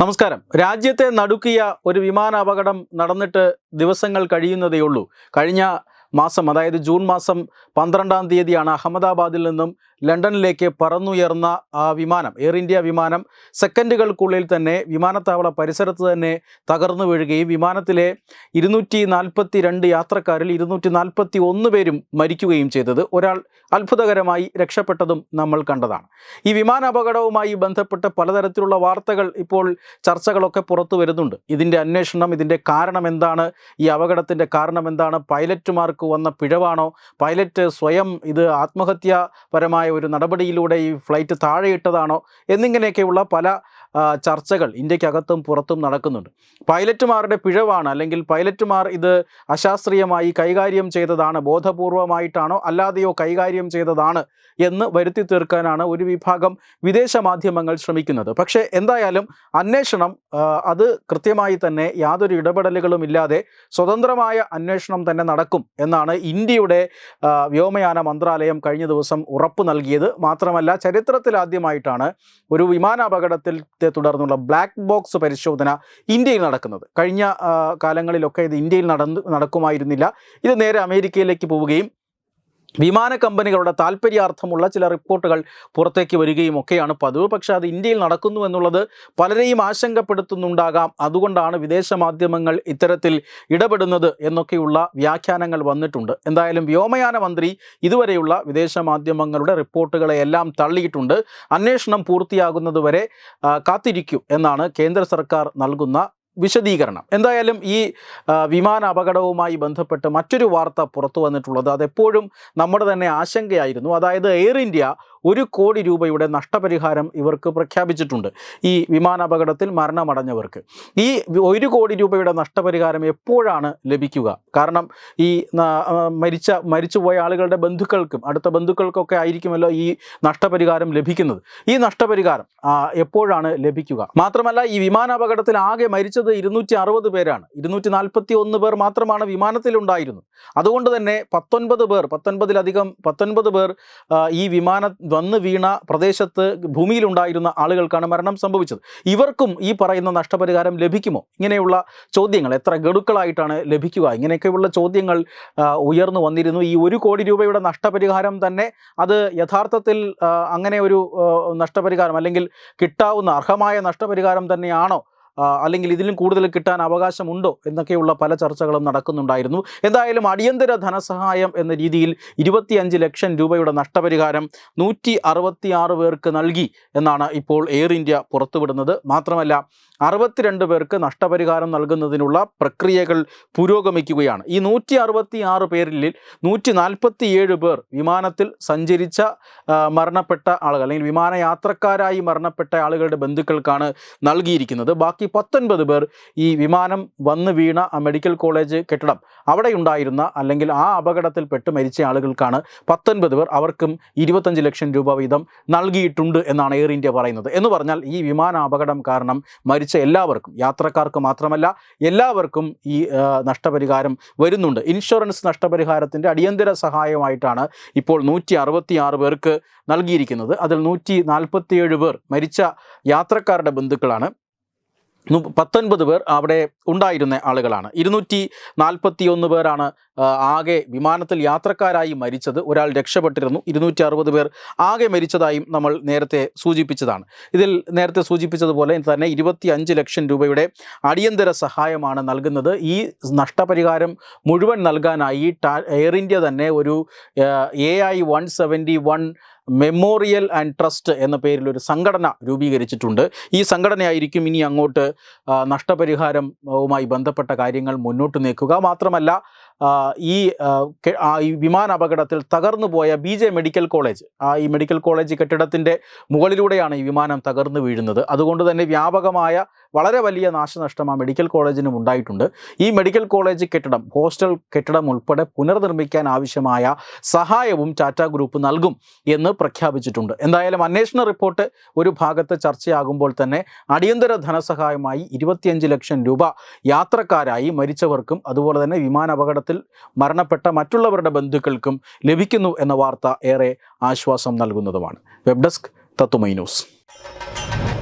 നമസ്കാരം. രാജ്യത്തെ നടുക്കിയ ഒരു വിമാന അപകടം നടന്നിട്ട് ദിവസങ്ങൾ കഴിയുന്നതേയുള്ളൂ. കഴിഞ്ഞ മാസം അതായത് ജൂൺ മാസം പന്ത്രണ്ടാം തീയതിയാണ് അഹമ്മദാബാദിൽ നിന്നും ലണ്ടനിലേക്ക് പറന്നുയർന്ന വിമാനം എയർ ഇന്ത്യ വിമാനം സെക്കൻഡുകൾക്കുള്ളിൽ തന്നെ വിമാനത്താവള പരിസരത്ത് തന്നെ തകർന്നു വീഴുകയും വിമാനത്തിലെ ഇരുന്നൂറ്റി നാൽപ്പത്തി രണ്ട് യാത്രക്കാരിൽ ഇരുന്നൂറ്റി നാൽപ്പത്തി ഒന്ന് പേരും മരിക്കുകയും ചെയ്തത് ഒരാൾ അത്ഭുതകരമായി രക്ഷപ്പെട്ടതും നമ്മൾ കണ്ടതാണ്. ഈ വിമാന അപകടവുമായി ബന്ധപ്പെട്ട് പലതരത്തിലുള്ള വാർത്തകൾ ഇപ്പോൾ ചർച്ചകളൊക്കെ പുറത്തു വരുന്നുണ്ട്. ഇതിന്റെ അന്വേഷണം ഇതിന്റെ കാരണം എന്താണ്? ഈ അപകടത്തിന്റെ കാരണം എന്താണ്? പൈലറ്റുമാർക്ക് വന്ന പിഴവാണോ? പൈലറ്റ് സ്വയം ഇത് ആത്മഹത്യാപരമായ ഒരു നടപടിയിലൂടെ ഈ ഫ്ലൈറ്റ് താഴെയിട്ടതാണോ? എന്നിങ്ങനെയൊക്കെയുള്ള പല ചർച്ചകൾ ഇന്ത്യക്കകത്തും പുറത്തും നടക്കുന്നുണ്ട്. പൈലറ്റുമാരുടെ പിഴവാണ് അല്ലെങ്കിൽ പൈലറ്റുമാർ ഇത് അശാസ്ത്രീയമായി കൈകാര്യം ചെയ്തതാണ് ബോധപൂർവമായിട്ടാണോ അല്ലാതെയോ കൈകാര്യം ചെയ്തതാണ് എന്ന് വരുത്തി തീർക്കാനാണ് ഒരു വിഭാഗം വിദേശ മാധ്യമങ്ങൾ ശ്രമിക്കുന്നത്. പക്ഷേ എന്തായാലും അന്വേഷണം അത് കൃത്യമായി തന്നെ യാതൊരു ഇടപെടലുകളും ഇല്ലാതെ സ്വതന്ത്രമായ അന്വേഷണം തന്നെ നടക്കും എന്നാണ് ഇന്ത്യയുടെ വ്യോമയാന മന്ത്രാലയം കഴിഞ്ഞ ദിവസം ഉറപ്പ് നൽകിയത്. മാത്രമല്ല ചരിത്രത്തിലാദ്യമായിട്ടാണ് ഒരു വിമാനാപകടത്തിൽ തുടർന്നുള്ള ബ്ലാക്ക് ബോക്സ് പരിശോധന ഇന്ത്യയിൽ നടക്കുന്നത്. കഴിഞ്ഞ കാലങ്ങളിലൊക്കെ ഇത് ഇന്ത്യയിൽ നടന്ന് നടക്കുമായിരുന്നില്ല. ഇത് നേരെ അമേരിക്കയിലേക്ക് പോവുകയും വിമാന കമ്പനികളുടെ താല്പര്യാർത്ഥമുള്ള ചില റിപ്പോർട്ടുകൾ പുറത്തേക്ക് വരികയും ഒക്കെയാണ്. പതിവ് പക്ഷേ അത് ഇന്ത്യയിൽ നടക്കുന്നു എന്നുള്ളത് പലരെയും ആശങ്കപ്പെടുത്തുന്നുണ്ടാകാം. അതുകൊണ്ടാണ് വിദേശ മാധ്യമങ്ങൾ ഇത്തരത്തിൽ ഇടപെടുന്നത് എന്നൊക്കെയുള്ള വ്യാഖ്യാനങ്ങൾ വന്നിട്ടുണ്ട്. എന്തായാലും വ്യോമയാന മന്ത്രി ഇതുവരെയുള്ള വിദേശ മാധ്യമങ്ങളുടെ റിപ്പോർട്ടുകളെ എല്ലാം തള്ളിയിട്ടുണ്ട്. അന്വേഷണം പൂർത്തിയാകുന്നതുവരെ കാത്തിരിക്കും എന്നാണ് കേന്ദ്ര സർക്കാർ നൽകുന്ന വിശദീകരണം. എന്തായാലും ഈ വിമാന അപകടവുമായി ബന്ധപ്പെട്ട് മറ്റൊരു വാർത്ത പുറത്തു വന്നിട്ടുള്ളത് അതെപ്പോഴും നമ്മുടെ തന്നെ ആശങ്കയായിരുന്നു. അതായത് എയർ ഇന്ത്യ ഒരു കോടി രൂപയുടെ നഷ്ടപരിഹാരം ഇവർക്ക് പ്രഖ്യാപിച്ചിട്ടുണ്ട് ഈ വിമാനാപകടത്തിൽ മരണമടഞ്ഞവർക്ക്. ഈ ഒരു കോടി രൂപയുടെ നഷ്ടപരിഹാരം എപ്പോഴാണ് ലഭിക്കുക? കാരണം ഈ മരിച്ച മരിച്ചുപോയ ആളുകളുടെ ബന്ധുക്കൾക്കും അടുത്ത ബന്ധുക്കൾക്കൊക്കെ ആയിരിക്കുമല്ലോ ഈ നഷ്ടപരിഹാരം ലഭിക്കുന്നത്. ഈ നഷ്ടപരിഹാരം എപ്പോഴാണ് ലഭിക്കുക? മാത്രമല്ല ഈ വിമാനാപകടത്തിൽ ആകെ മരിച്ചത് ഇരുന്നൂറ്റി അറുപത് പേരാണ്. ഇരുന്നൂറ്റി നാൽപ്പത്തി ഒന്ന് പേർ മാത്രമാണ് വിമാനത്തിലുണ്ടായിരുന്നത്. അതുകൊണ്ട് തന്നെ പത്തൊൻപത് പേർ പത്തൊൻപതിലധികം പത്തൊൻപത് പേർ ഈ വിമാനം വന്ന് വീണ പ്രദേശത്ത് ഭൂമിയിലുണ്ടായിരുന്ന ആളുകൾക്കാണ് മരണം സംഭവിച്ചത്. ഇവർക്കും ഈ പറയുന്ന നഷ്ടപരിഹാരം ലഭിക്കുമോ? ഇങ്ങനെയുള്ള ചോദ്യങ്ങൾ എത്ര ഗഡുക്കളായിട്ടാണ് ലഭിക്കുക? ഇങ്ങനെയൊക്കെയുള്ള ചോദ്യങ്ങൾ ഉയർന്നു വന്നിരുന്നു. ഈ ഒരു കോടി രൂപയുടെ നഷ്ടപരിഹാരം തന്നെ അത് യഥാർത്ഥത്തിൽ അങ്ങനെ ഒരു നഷ്ടപരിഹാരം അല്ലെങ്കിൽ കിട്ടാവുന്ന അർഹമായ നഷ്ടപരിഹാരം തന്നെയാണോ? അല്ലെങ്കിൽ ഇതിലും കൂടുതൽ കിട്ടാൻ അവകാശമുണ്ടോ എന്നൊക്കെയുള്ള പല ചർച്ചകളും നടക്കുന്നുണ്ടായിരുന്നു. എന്തായാലും അടിയന്തര ധനസഹായം എന്ന രീതിയിൽ ഇരുപത്തിയഞ്ച് ലക്ഷം രൂപയുടെ നഷ്ടപരിഹാരം നൂറ്റി പേർക്ക് നൽകി എന്നാണ് ഇപ്പോൾ എയർ ഇന്ത്യ പുറത്തുവിടുന്നത്. മാത്രമല്ല അറുപത്തിരണ്ട് പേർക്ക് നഷ്ടപരിഹാരം നൽകുന്നതിനുള്ള പ്രക്രിയകൾ പുരോഗമിക്കുകയാണ്. ഈ നൂറ്റി അറുപത്തി ആറ് പേരിൽ നൂറ്റി നാൽപ്പത്തി ഏഴ് പേർ വിമാനത്തിൽ സഞ്ചരിച്ച മരണപ്പെട്ട ആളുകൾ അല്ലെങ്കിൽ വിമാനയാത്രക്കാരായി മരണപ്പെട്ട ആളുകളുടെ ബന്ധുക്കൾക്കാണ് നൽകിയിരിക്കുന്നത്. ബാക്കി പത്തൊൻപത് പേർ ഈ വിമാനം വന്ന് വീണ മെഡിക്കൽ കോളേജ് കെട്ടിടം അവിടെ ഉണ്ടായിരുന്ന അല്ലെങ്കിൽ ആ അപകടത്തിൽപ്പെട്ട് മരിച്ച ആളുകൾക്കാണ് പത്തൊൻപത് പേർ അവർക്കും ഇരുപത്തഞ്ച് ലക്ഷം രൂപ വീതം നൽകിയിട്ടുണ്ട് എന്നാണ് എയർ ഇന്ത്യ പറയുന്നത്. എന്ന് പറഞ്ഞാൽ ഈ വിമാന അപകടം കാരണം മരിച്ച എല്ലാവർക്കും യാത്രക്കാർക്ക് മാത്രമല്ല എല്ലാവർക്കും ഈ നഷ്ടപരിഹാരം വരുന്നുണ്ട്. ഇൻഷുറൻസ് നഷ്ടപരിഹാരത്തിന്റെ അടിയന്തര സഹായമായിട്ടാണ് ഇപ്പോൾ നൂറ്റി അറുപത്തി ആറ് പേർക്ക് നൽകിയിരിക്കുന്നത്. അതിൽ നൂറ്റി നാൽപ്പത്തിയേഴ് പേർ മരിച്ച യാത്രക്കാരുടെ ബന്ധുക്കളാണ്. പത്തൊൻപത് പേർ അവിടെ ഉണ്ടായിരുന്ന ആളുകളാണ്. ഇരുന്നൂറ്റി നാൽപ്പത്തി ഒന്ന് പേരാണ് ആകെ വിമാനത്തിൽ യാത്രക്കാരായി മരിച്ചത്. ഒരാൾ രക്ഷപ്പെട്ടിരുന്നു. ഇരുന്നൂറ്റി അറുപത് പേർ ആകെ മരിച്ചതായും നമ്മൾ നേരത്തെ സൂചിപ്പിച്ചതാണ്. ഇതിൽ നേരത്തെ സൂചിപ്പിച്ചതുപോലെ തന്നെ ഇരുപത്തി അഞ്ച് ലക്ഷം രൂപയുടെ അടിയന്തര സഹായമാണ് നൽകുന്നത്. ഈ നഷ്ടപരിഹാരം മുഴുവൻ നൽകാനായി എയർ ഇന്ത്യ തന്നെ ഒരു A I one seventy one memorial and trust എന്ന പേരിൽ ഒരു സംഘടന രൂപീകരിച്ചിട്ടുണ്ട്. ഈ സംഘടനയായിരിക്കും ഇനി അങ്ങോട്ട് നഷ്ടപരിഹാരവുമായി ബന്ധപ്പെട്ട കാര്യങ്ങൾ മുന്നോട്ട് നീക്കുക. മാത്രമല്ല ഈ വിമാന അപകടത്തിൽ തകർന്നു പോയ ബി ജെ മെഡിക്കൽ കോളേജ് ആ ഈ മെഡിക്കൽ കോളേജ് കെട്ടിടത്തിന്റെ മുകളിലൂടെയാണ് ഈ വിമാനം തകർന്നു വീഴുന്നത്. അതുകൊണ്ട് തന്നെ വ്യാപകമായ വളരെ വലിയ നാശനഷ്ടം ആ മെഡിക്കൽ കോളേജിനും ഉണ്ടായിട്ടുണ്ട്. ഈ മെഡിക്കൽ കോളേജ് കെട്ടിടം ഹോസ്റ്റൽ കെട്ടിടം ഉൾപ്പെടെ പുനർനിർമ്മിക്കാൻ ആവശ്യമായ സഹായവും ടാറ്റ ഗ്രൂപ്പ് നൽകും എന്ന് പ്രഖ്യാപിച്ചിട്ടുണ്ട്. എന്തായാലും അന്വേഷണ റിപ്പോർട്ട് ഒരു ഭാഗത്ത് ചർച്ചയാകുമ്പോൾ തന്നെ അടിയന്തര ധനസഹായമായി ഇരുപത്തിയഞ്ച് ലക്ഷം രൂപ യാത്രക്കാരായി മരിച്ചവർക്കും അതുപോലെ തന്നെ വിമാന അപകടത്തിൽ മരണപ്പെട്ട മറ്റുള്ളവരുടെ ബന്ധുക്കൾക്കും ലഭിക്കുന്നു എന്ന വാർത്ത ഏറെ ആശ്വാസം നൽകുന്നതുമാണ്. വെബ് ഡെസ്ക് തത്തുമൈ ന്യൂസ്.